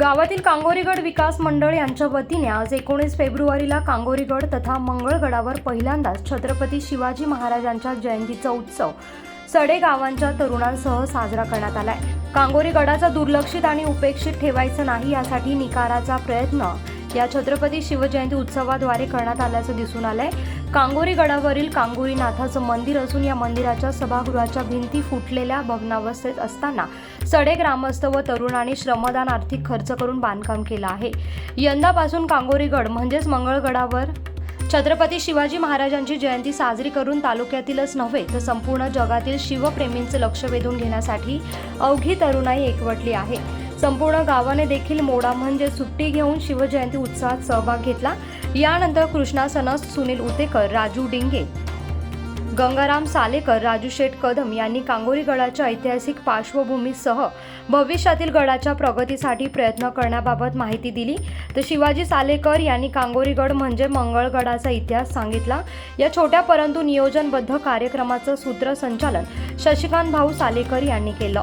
गावातील कांगोरीगड विकास मंडळ यांच्या वतीने आज एकोणीस फेब्रुवारीला कांगोरीगड तथा मंगळगडावर पहिल्यांदाच छत्रपती शिवाजी महाराजांच्या जयंतीचा उत्सव सडे गावांच्या तरुणांसह साजरा करण्यात आलाय. कांगोरीगडाचा दुर्लक्षित आणि उपेक्षित ठेवायचं नाही यासाठी निकाराचा प्रयत्न या छत्रपती शिवजयंती उत्सवाद्वारे करण्यात आल्याचं दिसून आलंय. कांगोरी गडावरील कांगोरीनाथाचं मंदिर असून या मंदिराच्या सभागृहाच्या भिंती फुटलेल्या भग्नावस्थेत असताना सडे ग्रामस्थ व तरुणांनी श्रमदान आर्थिक खर्च करून बांधकाम केलं आहे. यंदापासून कांगोरीगड म्हणजेच मंगळगडावर छत्रपती शिवाजी महाराजांची जयंती साजरी करून तालुक्यातीलच नव्हे तर संपूर्ण जगातील शिवप्रेमींचं लक्ष वेधून घेण्यासाठी अवघी तरुणाई एकवटली आहे. संपूर्ण गावाने देखील मोडा म्हणजे सुट्टी घेऊन शिवजयंती उत्सवात सहभाग घेतला. यानंतर कृष्णा सनस सुनील उतेकर राजू डिंगे गंगाराम सालेकर राजू शेठ कदम यांनी कांगोरी गडाच्या ऐतिहासिक पार्श्वभूमीसह भविष्यातील गडाच्या प्रगतीसाठी प्रयत्न करण्याबाबत माहिती दिली. तर शिवाजी सालेकर यांनी कांगोरीगड म्हणजे मंगळगडाचा इतिहास सांगितला. या छोट्या परंतु नियोजनबद्ध कार्यक्रमाचं सूत्रसंचालन शशिकांत भाऊ सालेकर यांनी केलं.